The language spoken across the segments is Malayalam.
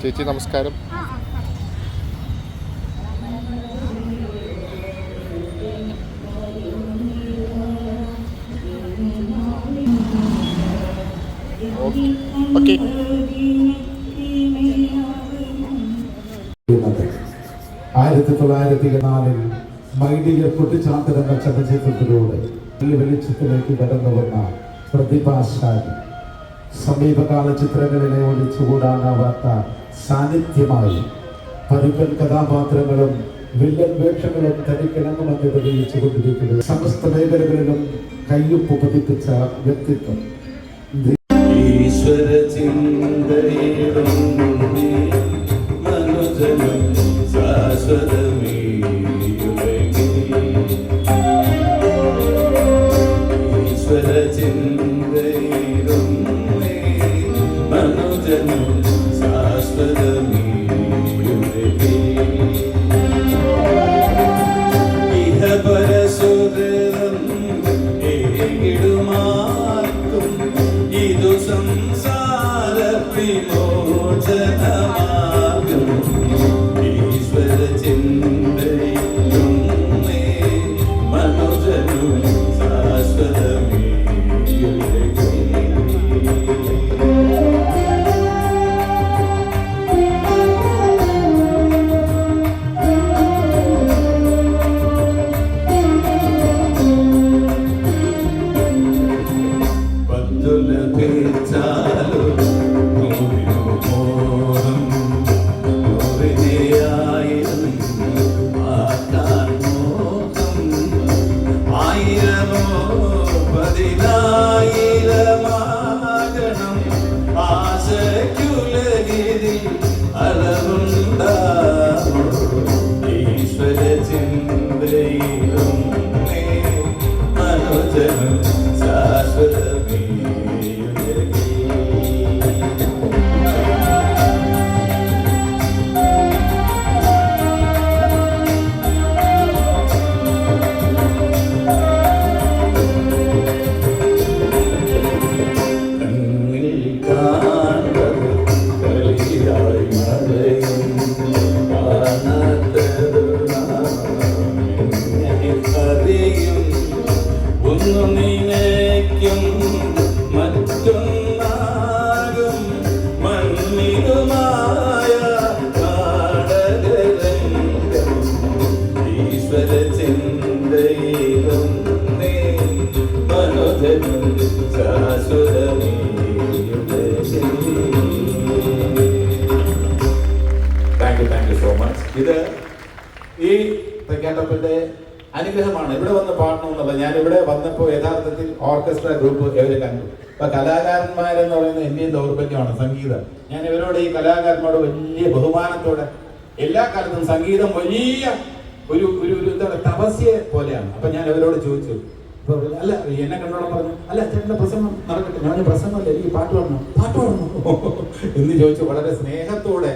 ചേച്ചി നമസ്കാരം. ആയിരത്തി തൊള്ളായിരത്തി നാലിൽ മൈഡിയ പൊട്ടിച്ചാന്തരങ്ങൾ ചലച്ചിത്രത്തിലൂടെ ഈ വെളിച്ചത്തിലേക്ക് കടന്നു വന്ന പ്രതിഭാശാലി. സമീപകാല ചിത്രങ്ങളിലെ ഒളിച്ചുകൂടാനാവാത്ത സാന്നിധ്യമായി പരുക്കൻ കഥാപാത്രങ്ങളും വില്ലൻ വേഷങ്ങളും തനിക്കിണങ്ങുമെന്ന് തെളിയിച്ചു കൊണ്ടിരിക്കുന്നത് സമസ്ത മേഖലകളിലും കയ്യൊപ്പ് പതിപ്പിച്ച വ്യക്തിത്വം. മനുജനും പതിനായിരമാകണം. ആശയ്ക്കുലകിരി അളവുണ്ടാമോ ഈശ്വര ചിന്തയിലും മനോജനം thank you thank you so much. ഇത് ഈ തെക്കേട്ടപ്പന്റെ അനുഗ്രഹമാണ്. ഇവിടെ വന്ന് പാടണമെന്നുള്ളത് ഞാൻ ഇവിടെ വന്നപ്പോൾ യഥാർത്ഥത്തിൽ ഓർക്കസ്ട്ര ഗ്രൂപ്പ് ഇവർ കണ്ടു. അപ്പൊ കലാകാരന്മാരെന്ന് പറയുന്നത് എന്റെയും ദൗർബല്യമാണ് സംഗീതം. ഞാൻ ഇവരോട് ഈ കലാകാരന്മാരോട് വലിയ ബഹുമാനത്തോടെ എല്ലാ കാലത്തും സംഗീതം വലിയ ഒരു ഒരു ഒരു എന്താ പറയുക തപസ്യെ പോലെയാണ്. അപ്പൊ ഞാൻ അവരോട് ചോദിച്ചു. അല്ല എന്നെ കണ്ടോളം പറഞ്ഞു. അല്ല ചേട്ടന്റെ പ്രസംഗം നടക്കട്ടെ. ഞാൻ പ്രസംഗമല്ല എനിക്ക് പാട്ട് പാടണം? പാട്ട് പാടണം? എന്ന് ചോദിച്ചു. വളരെ സ്നേഹത്തോടെ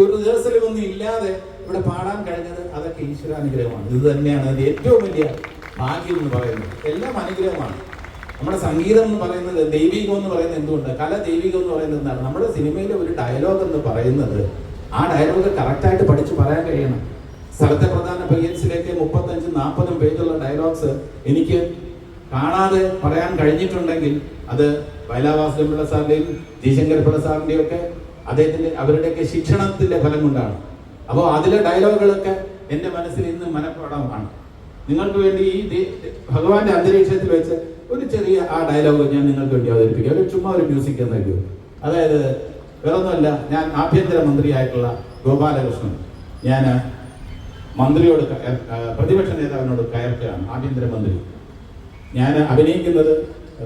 ഒരു റിഹേഴ്സലൊന്നും ഇല്ലാതെ ഇവിടെ പാടാൻ കഴിഞ്ഞത് അതൊക്കെ ഈശ്വരാനുഗ്രഹമാണ്. ഇത് തന്നെയാണ് അത് ഏറ്റവും വലിയ ഭാഗ്യം എന്ന് പറയുന്നത്. എല്ലാം അനുഗ്രഹമാണ്. നമ്മുടെ സംഗീതം എന്ന് പറയുന്നത് ദൈവികം എന്ന് പറയുന്നത് എന്തുകൊണ്ട്? കല ദൈവികം എന്ന് പറയുന്നത് എന്താണ്? നമ്മുടെ സിനിമയിലെ ഒരു ഡയലോഗ് എന്ന് പറയുന്നത് ആ ഡയലോഗ് കറക്റ്റായിട്ട് പഠിച്ച് പറയാൻ കഴിയണം. സ്ഥലത്തെ പ്രധാന പയ്യൻസിലേക്ക് മുപ്പത്തഞ്ചും നാൽപ്പതും പേജുള്ള ഡയലോഗ്സ് എനിക്ക് കാണാതെ പറയാൻ കഴിഞ്ഞിട്ടുണ്ടെങ്കിൽ അത് വയലാവാസുദേവൻ പിള്ള സാറിന്റെയും ജയശങ്കർ പിള്ള സാറിന്റെയും ഒക്കെ അദ്ദേഹത്തിന്റെ അവരുടെയൊക്കെ ശിക്ഷണത്തിന്റെ ഫലം കൊണ്ടാണ് അപ്പോൾ അതിലെ ഡയലോഗുകളൊക്കെ എന്റെ മനസ്സിൽ ഇന്ന് മനഃപ്പാടമാണ് നിങ്ങൾക്ക് വേണ്ടി ഈ ഭഗവാന്റെ അന്തരീക്ഷത്തിൽ വെച്ച് ഒരു ചെറിയ ആ ഡയലോഗ് ഞാൻ നിങ്ങൾക്ക് വേണ്ടി അവതരിപ്പിക്കാം. ഒരു ചുമ്മാ ഒരു മ്യൂസിക് എന്നല്ലോ അതായത് വേറൊന്നുമല്ല ഞാൻ ആഭ്യന്തര മന്ത്രിയായിട്ടുള്ള ഗോപാലകൃഷ്ണൻ. ഞാൻ മന്ത്രിയോട് പ്രതിപക്ഷ നേതാവിനോട് കയർക്കുകയാണ് ആഭ്യന്തരമന്ത്രി ഞാൻ അഭിനയിക്കുന്നത്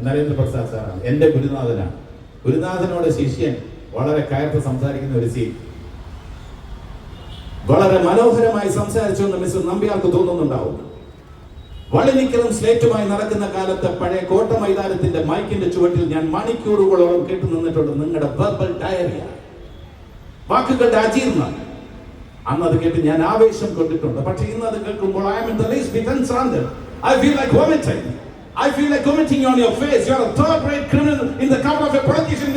നരേന്ദ്രപ്രസാദ് സാറാണ്. എന്റെ ഗുരുനാഥനാണ്. ഗുരുനാഥനോട് ശിഷ്യൻ വളരെ കയർത്ത് സംസാരിക്കുന്ന ഒരു സീൻ വളരെ മനോഹരമായി സംസാരിച്ചു എന്ന് മിസ് നമ്പ്യാർക്ക് തോന്നുന്നുണ്ടാവും. വള്ളിനിക്കലും സ്ലേറ്റുമായി നടക്കുന്ന കാലത്ത് പഴയ കോട്ട മൈതാനത്തിന്റെ മൈക്കിന്റെ ചുവട്ടിൽ ഞാൻ മണിക്കൂറുകളോളം കേട്ടു നിന്നിട്ടുണ്ട് നിങ്ങളുടെ വെർബൽ ഡയറിയ വാക്കുകളുടെ അജീർണം. അന്ന് അത് കേട്ട് ഞാൻ ആവേശം കൊണ്ടിട്ടുണ്ട്. പക്ഷെ ഇന്ന് അത് കേൾക്കുമ്പോൾ I am in the least defence I feel like vomiting I feel like vomiting on your face. You are a third rate criminal in the of a politician.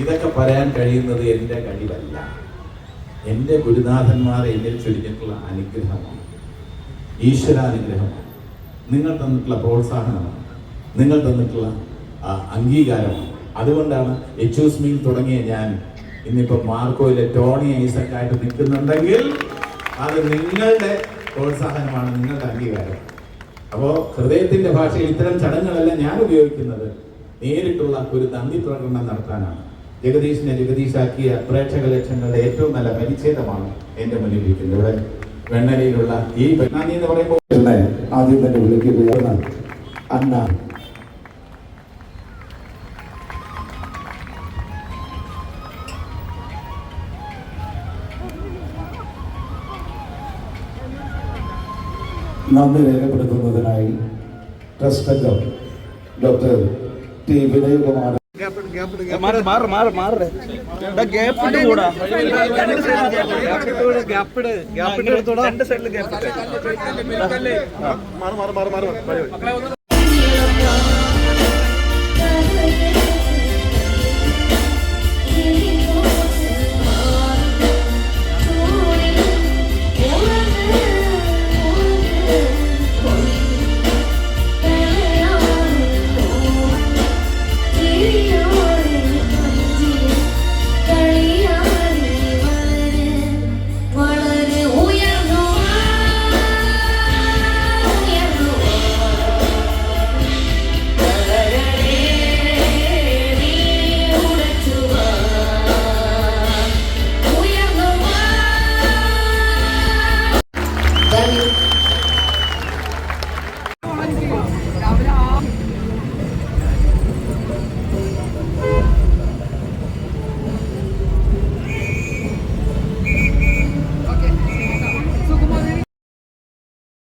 ഇതൊക്കെ പറയാൻ കഴിയുന്നത് എന്റെ കഴിവല്ല. എന്റെ ഗുരുനാഥന്മാർ എന്നിൽ ചൊരിഞ്ഞിട്ടുള്ള അനുഗ്രഹമാണ്. ഈശ്വരാനുഗ്രഹമാണ്. നിങ്ങൾ തന്നിട്ടുള്ള പ്രോത്സാഹനമാണ്. നിങ്ങൾ തന്നിട്ടുള്ള അംഗീകാരമാണ്. അതുകൊണ്ടാണ് എച്ച് തുടങ്ങിയ ഞാൻ ഇന്നിപ്പോൾ മാർക്കോയിലെ ടോണി ഐസക്കായിട്ട് നിൽക്കുന്നുണ്ടെങ്കിൽ അത് നിങ്ങളുടെ പ്രോത്സാഹനമാണ് നിങ്ങളുടെ അംഗീകാരം. അപ്പോൾ ഹൃദയത്തിന്റെ ഭാഷയിൽ ഇത്തരം ചടങ്ങുകളെല്ലാം ഞാൻ ഉപയോഗിക്കുന്നത് നേരിട്ടുള്ള ഒരു നന്ദി പ്രകടനം നടത്താനാണ്. ജഗദീഷിനെ ജഗദീഷാക്കിയ പ്രേക്ഷക ലക്ഷങ്ങളുടെ ഏറ്റവും നല്ല പരിച്ഛേദമാണ് എന്റെ മുന്നിൽ ഇരിക്കുന്നത്. ഇവിടെ വെണ്ണലയിലുള്ള ഈ നന്ദി എന്ന് പറയുമ്പോൾ ആദ്യം തന്നെ വിളിക്കുകയാണ്. അന്ന. നന്ദി രേഖപ്പെടുത്തുന്നതിനായി ട്രസ്റ്റ് അംഗം ഡോക്ടർ ടി വിനയകുമാർ മാറ് മാറ് മാറ്